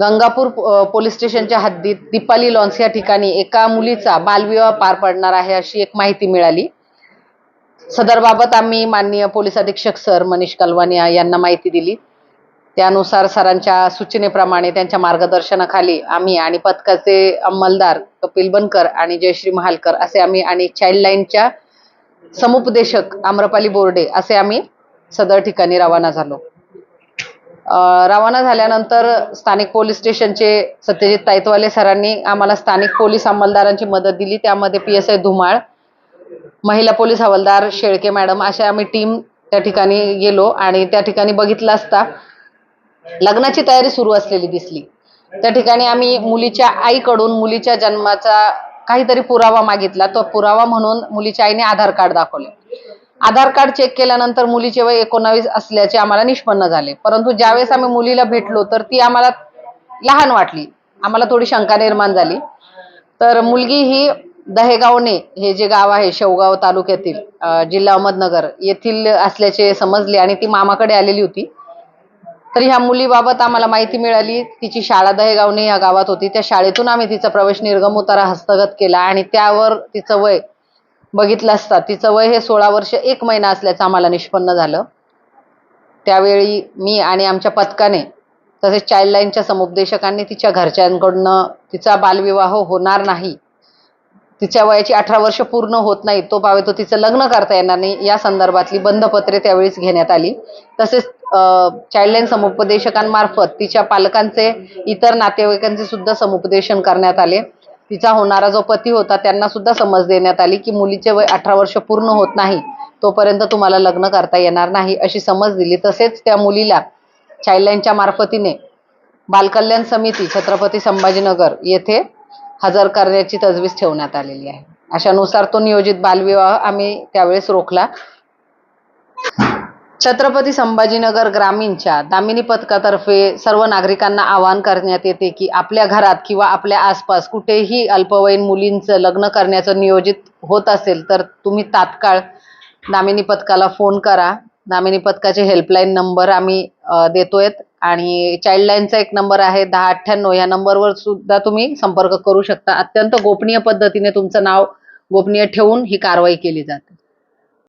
Gangapur police स्टेशनच्या हद्दीत Deepali lawns या ठिकाणी एका मुलीचा बालविवाह पार पडणार आहे अशी एक माहिती मिळाली. सदरबाबत आम्ही माननीय पोलीस अधीक्षक सर मनीष कलवानिया यांना माहिती दिली. त्यानुसार सरांच्या सूचनेप्रमाणे त्यांच्या मार्गदर्शनाखाली आम्ही आणि पथकाचे अंमलदार कपिल बनकर आणि जयश्री महालकर असे आम्ही आणि चाइल्डलाईनच्या समुपदेशक आम्रपाली बोर्डे असे आम्ही सदर ठिकाणी रवाना झालो. रवाना झाल्यानंतर स्थानिक पोलीस स्टेशनचे सत्यजित ताईतवाले सरांनी आम्हाला स्थानिक पोलीस अंमलदारांची मदत दिली. त्यामध्ये पी एस आय धुमाळ महिला पोलीस हवालदार शेळके मॅडम अशा आम्ही टीम त्या ठिकाणी गेलो आणि त्या ठिकाणी बघितलं असता लग्नाची तयारी सुरू असलेली दिसली. त्या ठिकाणी आम्ही मुलीच्या आईकडून मुलीच्या जन्माचा काहीतरी पुरावा मागितला. तो पुरावा म्हणून मुलीच्या आईने आधार कार्ड दाखवले. आधार कार्ड चेक केल्यानंतर मुलीचे वय एकोणावीस असल्याचे आम्हाला निष्पन्न झाले. परंतु ज्यावेळेस आम्ही मुलीला भेटलो तर ती आम्हाला लहान वाटली. आम्हाला थोडी शंका निर्माण झाली. तर मुलगी ही दहेगावणे हे जे गाव आहे शेवगाव तालुक्यातील जिल्हा अहमदनगर येथील असल्याचे समजले आणि ती मामाकडे आलेली होती. तर ह्या मुलीबाबत आम्हाला माहिती मिळाली. तिची शाळा दहेगावने या गावात होती. त्या शाळेतून आम्ही तिचा प्रवेश निर्गम उतारा हस्तगत केला आणि त्यावर तिचं वय बघितलं असता तिचं वय हे सोळा वर्ष एक महिना असल्याचं आम्हाला निष्पन्न झालं. त्यावेळी मी आणि आमच्या पथकाने तसेच चाइल्डलाईनच्या समुपदेशकांनी तिच्या घरच्यांकडनं तिचा बालविवाह होणार नाही. तिच्या वयाची अठरा वर्ष पूर्ण होत नाही तो पावे तो तिचं लग्न करता येणार नाही या संदर्भातली बंधपत्रे त्यावेळीच घेण्यात आली. तसेच चाइल्डलाईन समुपदेशकांमार्फत तिच्या पालकांचे इतर नातेवाईकांचे सुद्धा समुपदेशन करण्यात आले. तिचा होणारा जो पती होता त्यांना सुद्धा समज देण्यात आली की मुलीचे वय अठरा वर्ष पूर्ण होत नाही तोपर्यंत तुम्हाला लग्न करता येणार नाही अशी समज दिली. तसेच त्या मुलीला चाइल्डलाईनच्या मार्फतीने बालकल्याण समिती छत्रपती संभाजीनगर येथे हजर करण्याची तजवीज ठेवण्यात आलेली आहे. अशानुसार तो नियोजित बालविवाह आम्ही त्यावेळेस रोखला. छत्रपती संभाजीनगर ग्रामीणच्या दामिनी पथकातर्फे सर्व नागरिकांना आवाहन करण्यात येते की आपल्या घरात किंवा आपल्या आसपास कुठेही अल्पवयीन मुलींचं लग्न करण्याचं नियोजित होत असेल तर तुम्ही तात्काळ दामिनी पथकाला फोन करा. दामिनी पथकाचे हेल्पलाईन नंबर आम्ही देतोय आणि चाइल्डलाईनचा एक नंबर आहे दहा अठ्ठ्याण्णव. या नंबरवर सुद्धा तुम्ही संपर्क करू शकता. अत्यंत गोपनीय पद्धतीने तुमचं नाव गोपनीय ठेवून ही कारवाई केली जाते.